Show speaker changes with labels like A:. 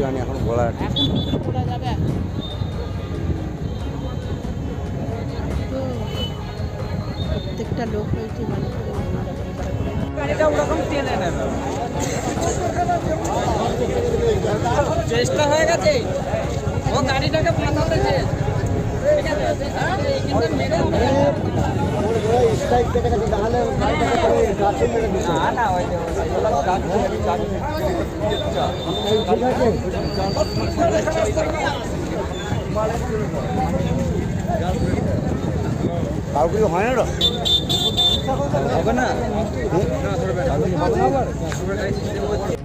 A: জানি এখন বলা
B: এখন ঘোরা যাবে প্রত্যেকটা লোক হয়েছে মানে
C: গাড়িটা ওরকম চেষ্টা হয়ে গেছে ও গাড়িটাকে আছে না না ওই
A: কিছু হয় না
C: হবে না? না